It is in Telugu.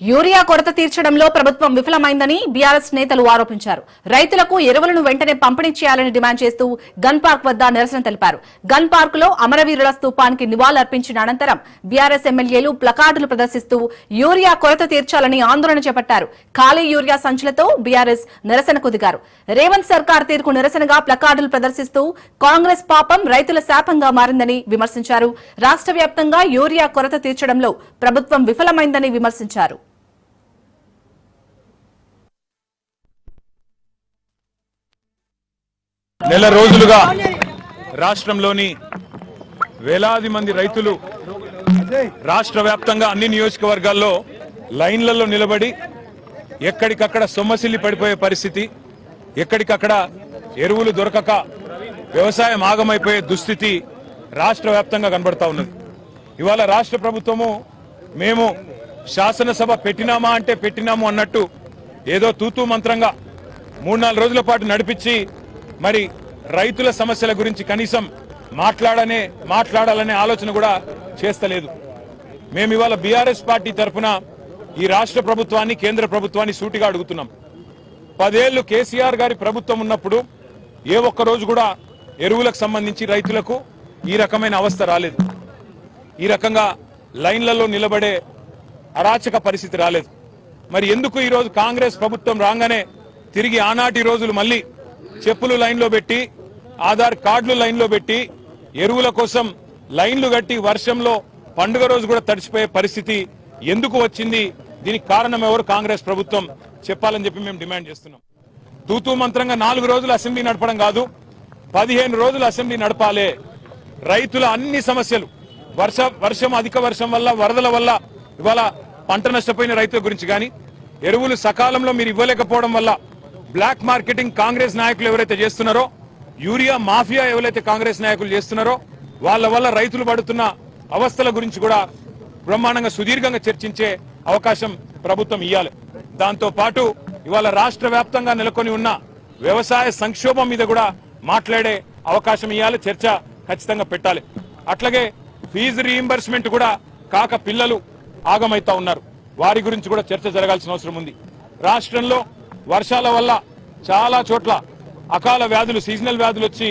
యూరియా కొరత తీర్చడంలో ప్రభుత్వం విఫలమైందని బీఆర్ఎస్ నేతలు ఆరోపించారు. రైతులకు ఎరువులను వెంటనే పంపిణీ చేయాలని డిమాండ్ చేస్తూ గన్ పార్క్ వద్ద నిరసన తెలిపారు. గన్ పార్క్లో అమరవీరుల స్థూపానికి నివాళులర్పించిన అనంతరం బీఆర్ఎస్ ఎమ్మెల్యేలు ప్లకార్డులు ప్రదర్శిస్తూ యూరియా కొరత తీర్చాలని ఆందోళన చేపట్టారు. ఖాళీ యూరియా సంచులతో బీఆర్ఎస్ నిరసనకు దిగారు రేవంత్ సర్కార్ తీర్పు నిరసనగా ప్లకార్డులు ప్రదర్శిస్తూ కాంగ్రెస్ పాపం రైతుల శాపంగా మారిందని విమర్శించారు. రాష్ట్ర వ్యాప్తంగా యూరియా కొరత తీర్చడంలో ప్రభుత్వం విఫలమైందని విమర్శించారు. నెల రోజులుగా రాష్ట్రంలోని వేలాది మంది రైతులు రాష్ట్ర వ్యాప్తంగా అన్ని నియోజకవర్గాల్లో లైన్లలో నిలబడి ఎక్కడికక్కడ సొమ్మసిల్లి పడిపోయే పరిస్థితి ఎక్కడికక్కడ ఎరువులు దొరకక వ్యవసాయం ఆగమైపోయే దుస్థితి రాష్ట్ర వ్యాప్తంగా కనబడతా ఉన్నది. ఇవాళ రాష్ట్ర ప్రభుత్వము మేము శాసనసభ పెట్టినామా అంటే పెట్టినాము అన్నట్టు ఏదో తూతూ మంత్రంగా మూడు నాలుగు రోజుల పాటు నడిపించి మరి రైతుల సమస్యల గురించి కనీసం మాట్లాడనే మాట్లాడాలనే ఆలోచన కూడా చేస్తలేదు. మేము ఇవాళ బీఆర్ఎస్ పార్టీ తరఫున ఈ రాష్ట్ర ప్రభుత్వాన్ని కేంద్ర ప్రభుత్వాన్ని సూటిగా అడుగుతున్నాం. పదేళ్ళు కేసీఆర్ గారి ప్రభుత్వం ఉన్నప్పుడు ఏ ఒక్క రోజు కూడా ఎరువులకు సంబంధించి రైతులకు ఈ రకమైన అవస్థ రాలేదు. ఈ రకంగా లైన్లలో నిలబడే అరాచక పరిస్థితి రాలేదు. మరి ఎందుకు ఈరోజు కాంగ్రెస్ ప్రభుత్వం రాగానే తిరిగి ఆనాటి రోజులు మళ్ళీ చెప్పులు లైన్లో పెట్టి ఆధార్ కార్డులు లైన్లో పెట్టి ఎరువుల కోసం లైన్లు కట్టి వర్షంలో పండుగ రోజు కూడా తడిచిపోయే పరిస్థితి ఎందుకు వచ్చింది? దీనికి కారణం ఎవరు? కాంగ్రెస్ ప్రభుత్వం. చెప్పాలని చెప్పి మేము డిమాండ్ చేస్తున్నాం. తూతూ మంత్రంగా నాలుగు రోజులు అసెంబ్లీ నడపడం కాదు పదిహేను రోజులు అసెంబ్లీ నడపాలే. రైతుల అన్ని సమస్యలు వర్ష వర్షం అధిక వర్షం వల్ల వరదల వల్ల ఇవాళ పంట నష్టపోయిన రైతుల గురించి కానీ ఎరువులు సకాలంలో మీరు ఇవ్వలేకపోవడం వల్ల బ్లాక్ మార్కెటింగ్ కాంగ్రెస్ నాయకులు ఎవరైతే చేస్తున్నారో యూరియా మాఫియా ఎవరైతే కాంగ్రెస్ నాయకులు చేస్తున్నారో వాళ్ళ వల్ల రైతులు పడుతున్న అవస్థల గురించి కూడా బ్రహ్మాండంగా సుదీర్ఘంగా చర్చించే అవకాశం ప్రభుత్వం ఇవ్వాలి దాంతో పాటు ఇవాళ రాష్ట్ర వ్యాప్తంగా నెలకొని ఉన్న వ్యవసాయ సంక్షోభం మీద కూడా మాట్లాడే అవకాశం ఇవ్వాలి చర్చ ఖచ్చితంగా పెట్టాలి. అట్లాగే ఫీజు రీయింబర్స్మెంట్ కూడా కాక పిల్లలు ఆగమైతా ఉన్నారు. వారి గురించి కూడా చర్చ జరగాల్సిన అవసరం ఉంది. రాష్ట్రంలో వర్షాల వల్ల చాలా చోట్ల అకాల వ్యాధులు సీజనల్ వ్యాధులు వచ్చి